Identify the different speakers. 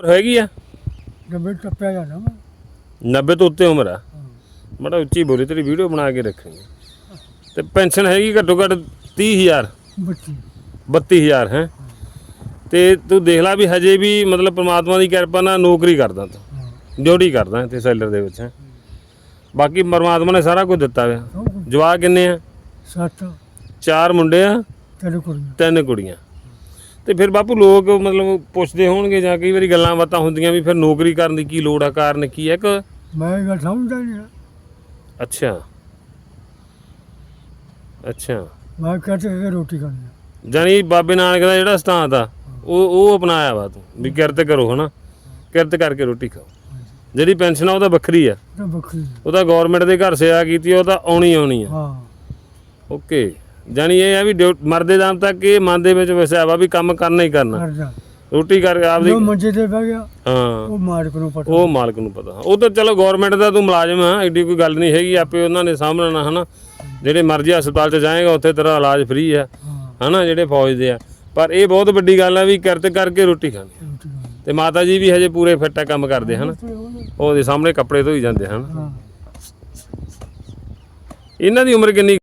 Speaker 1: ਉਮਰ ਹੈਗੀ ਆ?
Speaker 2: ਡੱਬੇ ਟੱਪਿਆ ਜਾਣਾ ਮੈਂ
Speaker 1: 90 ਤੋਂ ਉੱਤੇ ਉਮਰ ਆ? ਬੜਾ ਉੱਚੀ ਬੋਲੀ ਤੇਰੀ ਵੀਡੀਓ ਬਣਾ ਕੇ ਰੱਖਾਂਗੇ ਤੇ ਪੈਨਸ਼ਨ ਹੈਗੀ ਘੱਟੋ ਘੱਟ 30000
Speaker 2: ਬੱਚੀ
Speaker 1: 32000 ਹੈ? ਤੇ ਤੂੰ ਦੇਖ ਲੈ ਵੀ ਹਜੇ ਵੀ ਮਤਲਬ ਪ੍ਰਮਾਤਮਾ ਦੀ ਕਿਰਪਾ ਨਾਲ ਨੌਕਰੀ ਕਰਦਾ ਤੂੰ। ਡਿਊਟੀ ਕਰਦਾ ਤੇ ਸੈਲਰ ਦੇ ਵਿੱਚ ਬਾਕੀ ਪਰਮਾਤਮਾ ਨੇ ਸਾਰਾ ਕੁਝ ਦਿੱਤਾ ਹੋਇਆ ਜਵਾਕ ਕਿੰਨੇ ਆ?
Speaker 2: ਸੱਤ।
Speaker 1: ਚਾਰ ਮੁੰਡੇ ਆ?
Speaker 2: ਕੁੜੀਆਂ।
Speaker 1: ਤਿੰਨ ਕੁੜੀਆਂ। ਤੇ ਫਿਰ ਬਾਪੂ ਲੋਕ ਮਤਲਬ ਪੁੱਛਦੇ ਹੋਣਗੇ ਜਾਂ ਕਈ ਵਾਰੀ ਗੱਲਾਂ ਬਾਤਾਂ ਹੁੰਦੀਆਂ ਵੀ ਫਿਰ ਨੌਕਰੀ ਕਰਨ ਦੀ ਕੀ ਲੋੜ ਆ ਕਾਰਨ ਕੀ ਹੈ ਕਿ
Speaker 2: ਮੈਂ ਇਹ ਗੱਲ ਸਮਝਦਾ ਨਹੀਂ
Speaker 1: ਅੱਛਾ। ਅੱਛਾ।
Speaker 2: ਮੈਂ ਕਹਤੇ ਕਿ ਰੋਟੀ ਖਾਣੀ ਆ।
Speaker 1: ਜਾਨੀ ਬਾਬੇ ਨਾਨਕ ਦਾ ਜਿਹੜਾ ਸਥਾਨ ਆ ਉਹ ਉਹ ਅਪਣਾਇਆ ਵਾ ਤੂੰ ਵੀ ਕਿਰਤ ਕਰੋ ਹਨਾ। ਕਿਰਤ ਕਰਕੇ ਰੋਟੀ ਖਾਓ। ਜਿਹੜੀ ਪੈਨਸ਼ਨ ਆ ਉਹ ਤਾਂ ਵੱਖਰੀ ਆ।
Speaker 2: ਤਾਂ ਬੱਕਰੀ
Speaker 1: ਉਹ ਤਾਂ ਗਵਰਨਮੈਂਟ ਦੇ ਘਰ ਸੇਵਾ ਕੀਤੀ ਉਹ ਤਾਂ ਆਉਣੀ ਆਉਣੀ ਆ।
Speaker 2: ਹਾਂ।
Speaker 1: ਓਕੇ। ਜਾਨੀ ਇਹ ਆ ਵੀ ਡਿਊ- ਮਰਦੇ ਦਮ ਤੱਕ ਇਹ ਮਨ ਦੇ ਵਿੱਚ ਵਸਿਆ ਵਾ ਵੀ ਕੰਮ ਕਰਨਾ ਹੀ ਕਰਨਾ।
Speaker 2: ਕਰਦਾ
Speaker 1: ਰੋਟੀ ਕਰਕੇ ਆਪਦੀ
Speaker 2: ਜੋ ਮੰਜੇ ਤੇ ਬਹਿ ਗਿਆ
Speaker 1: ਹਾਂ।
Speaker 2: ਉਹ ਮਾਲਕ ਨੂੰ ਪਤਾ।
Speaker 1: ਉਹ ਮਾਲਕ ਨੂੰ ਪਤਾ। ਉਹ ਤਾਂ ਚਲੋ ਗਵਰਨਮੈਂਟ ਦਾ ਤੂੰ ਮੁਲਾਜ਼ਮ ਆ ਐਡੀ ਕੋਈ ਗੱਲ ਨਹੀਂ ਹੈਗੀ ਆਪੇ ਉਹਨਾਂ ਨੇ ਸਾਂਭਣਾ ਹਨਾ। ਜਿਹੜੇ ਮਰਜ਼ੀ ਹਸਪਤਾਲ 'ਚ ਜਾਏਗਾ ਉੱਥੇ ਤੇਰਾ ਇਲਾਜ ਫ੍ਰੀ ਆ
Speaker 2: ਹਾਂ।
Speaker 1: ਹਨਾ ਜਿਹੜੇ ਫੌਜ ਦੇ ਆ। ਪਰ ਇਹ ਬਹੁਤ ਵੱਡੀ ਗੱਲ ਆ ਵੀ ਕਿਰਤ ਕਰਕੇ ਰੋਟੀ ਖਾਣੀ
Speaker 2: ਰੋਟੀ ਖਾਣੀ
Speaker 1: ਤੇ ਮਾਤਾ ਜੀ ਵੀ ਹਜੇ ਪੂਰੇ ਫਿੱਟ ਆ ਕੰਮ ਕਰਦੇ ਹਨ।
Speaker 2: ਤੇ
Speaker 1: ਉਹਦੇ ਸਾਹਮਣੇ ਕੱਪੜੇ ਧੋਈ ਜਾਂਦੇ ਹਨ।
Speaker 2: ਹਾਂ।
Speaker 1: ਇਹਨਾਂ ਦੀ ਉਮਰ ਕਿੰਨੀ